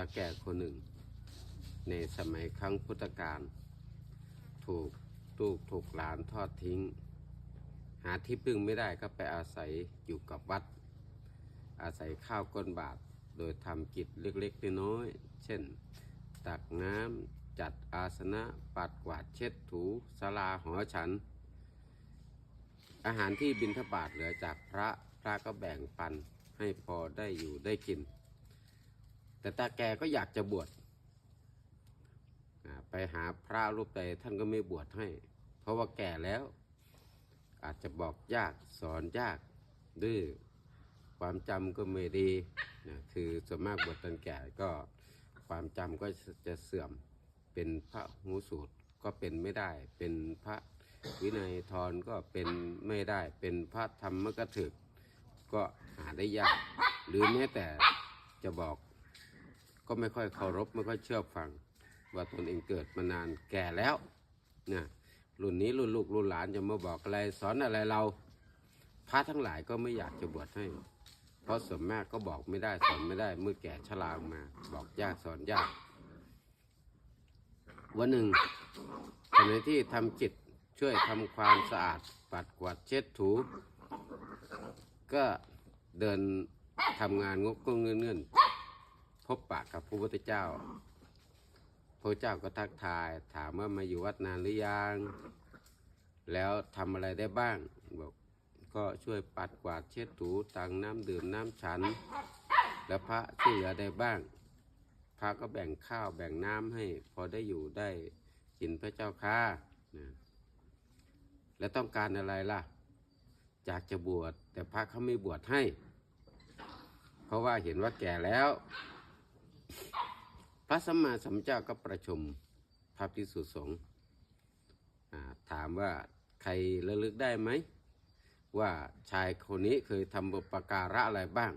าแก่คนหนึ่ง ในสมัยครั้งพุทธกาลถูกลูกถูกหลานทอดทิ้ง หาที่พึ่งไม่ได้ก็ไปอาศัยอยู่กับวัด อาศัยข้าวก้นบาทโดยทำกิจเล็กๆน้อยๆเช่น ตักน้ำจัดอาสนะปัดกวาดเช็ดถูสลาหอฉัน อาหารที่บิณฑบาตเหลือจากพระพระก็แบ่งปันให้พอได้อยู่ได้กิน แต่ตาแกก็อยากจะบวชไปหาพระรูปใดท่านก็ไม่บวชให้ เพราะว่าแก่แล้ว อาจจะบอกยากสอนยากดื้อความจำก็ไม่ดีนะคือส่วนมากบวชตอนแก่ก็ความจำก็จะเสื่อมเป็นพระหูสูตรก็เป็นไม่ได้ เป็นพระวินัยทรก็เป็นไม่ได้ เป็นพระธรรมกถึก ก็หาได้ยาก หรือแม้แต่จะบอก ก็ไม่ค่อยเคารพไม่ค่อยเชื่อฟัง ว่าตนเองเกิดมานานแก่แล้วนะรุ่นนี้รุ่นลูกรุ่นหลานจะมาบอกอะไรสอนอะไรเราพระทั้งหลายก็ไม่อยากจะบวชให้ เพราะส่วนมากก็บอกไม่ได้สอนไม่ได้ เมื่อแก่ชราออกมา บอกยากสอนยาก วันหนึ่งขณะที่ทำจิตช่วยทำความสะอาดปัดกวาดเช็ดถู ก็เดินทำงานงกก็เงื่อนเงื่อน พบปะกับพระพุทธเจ้า พระเจ้าก็ทักทาย ถามว่ามาอยู่วัดนานหรือยัง แล้วทำอะไรได้บ้าง บอกก็ช่วยปัดกวาดเช็ดถูตังน้ำดื่มน้ำฉัน แล้วพระช่วยเหลือได้บ้าง พระก็แบ่งข้าวแบ่งน้ำให้ พอได้อยู่ได้กินพระเจ้าค่ะนะแล้วต้องการอะไรล่ะอยากจะบวชแต่พระเขาไม่บวชให้ เพราะว่าเห็นว่าแก่แล้ว พระสัมมาสัมพุทธเจ้าก็ประชุมพระภิกษุสงฆ์อ่าถามว่าใครระลึกได้ไหม ว่าชายคนนี้เคยทำบุปการะอะไรบ้าง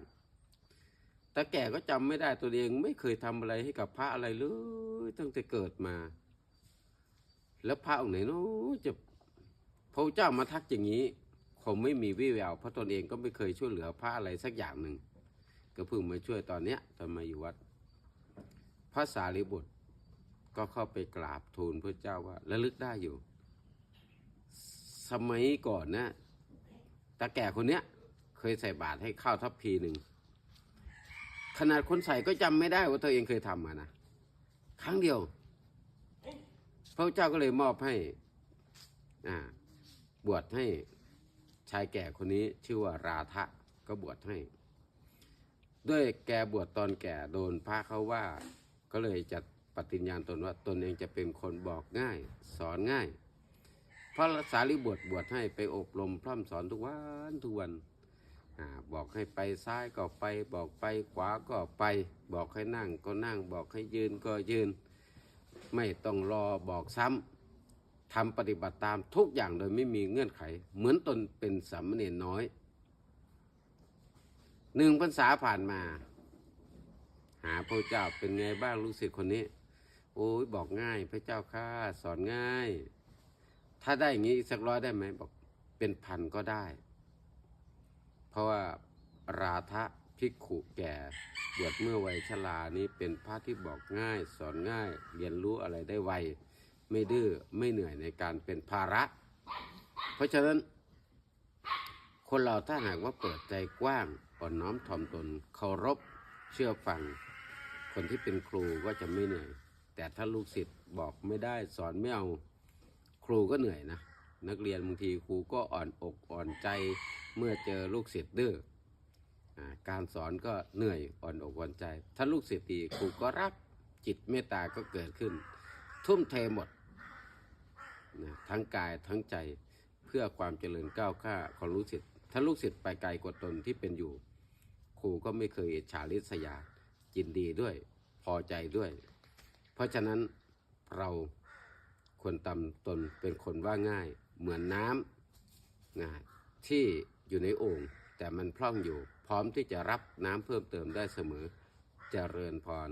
แต่แก่ก็จำไม่ได้ตัวเองไม่เคยทำอะไรให้กับพระอะไรเลยตั้งแต่เกิดมา แล้วพระองค์ไหนเนาะจะพระเจ้ามาทักอย่างนี้คงไม่มีวิแววเพราะตนเองก็ไม่เคยช่วยเหลือพระอะไรสักอย่างหนึ่งก็เพิ่งมาช่วยตอนเนี้ยตอนมาอยู่วัด พระสารีบุตรก็เข้าไปกราบทูลพระเจ้าว่าระลึกได้อยู่ สมัยก่อนนะตาแก่คนเนี้ย เคยใส่บาตรให้ข้าวทัพพีหนึ่งขนาดคนใส่ก็จำไม่ได้ว่าตัวเองเคยทำมานะครั้งเดียว พระเจ้าก็เลยมอบให้อ่าบวชให้ชายแก่คนนี้ชื่อว่าราทะก็บวชให้ ด้วยแกบวชตอนแก่โดนพระเขาว่า ก็เลยจะปฏิญญาณตนว่าตนเองจะเป็นคนบอกง่าย สอนง่าย พระสารีบวชบวชให้ไปอบรมพร่ำสอนทุกวันทุกวันอบอกให้ไปซ้ายก็ไป บอกไปขวาก็ไป บอกให้นั่งก็นั่ง บอกให้ยืนก็ยืน ไม่ต้องรอบอกซ้ำทำปฏิบัติตามทุกอย่างโดยไม่มีเงื่อนไข เหมือนตนเป็นสามเณรน้อยหนึ่งพรรษาผ่านมา หาพระเจ้าเป็นไงบ้างลูกศิษย์คนนี้ โอ้ยบอกง่าย พระเจ้าข้าสอนง่าย ถ้าได้อย่างนี้สักร้อยได้ไหมบอกเป็นพันก็ได้ เพราะว่าราทะภิกขุแก่บวชเมื่อวัยชรานี้เป็นพระที่บอกง่าย สอนง่าย เรียนรู้อะไรได้ไวไม่ดื้อไม่เหนื่อยในการเป็นภาระ เพราะฉะนั้น คนเราถ้าหากว่าเปิดใจกว้างอ่อนน้อมถ่อมตนเคารพเชื่อฟัง คนที่เป็นครูก็จะไม่เหนื่อย แต่ถ้าลูกศิษย์บอกไม่ได้สอนไม่เอาครูก็เหนื่อยนะ นักเรียนบางทีครูก็อ่อนอกอ่อนใจเมื่อเจอลูกศิษย์ดื้อการสอนก็เหนื่อยอ่อนอกอ่อนใจ ถ้าลูกศิษย์ดีครูก็รักจิตเมตตาก็เกิดขึ้น ทุ่มเทหมดนะทั้งกายทั้งใจเพื่อความเจริญก้าวข้าของลูกศิษย์ถ้าลูกศิษย์ไปไกลกว่าตนที่เป็นอยู่ ครูก็ไม่เคยฉาริษยา ยินดีด้วย พอใจด้วย เพราะฉะนั้นเราควรตำตนเป็นคนว่าง่าย เหมือนน้ำนะที่อยู่ในโอ่งแต่มันพร่องอยู่ พร้อมที่จะรับน้ำเพิ่มเติมได้เสมอเจริญพร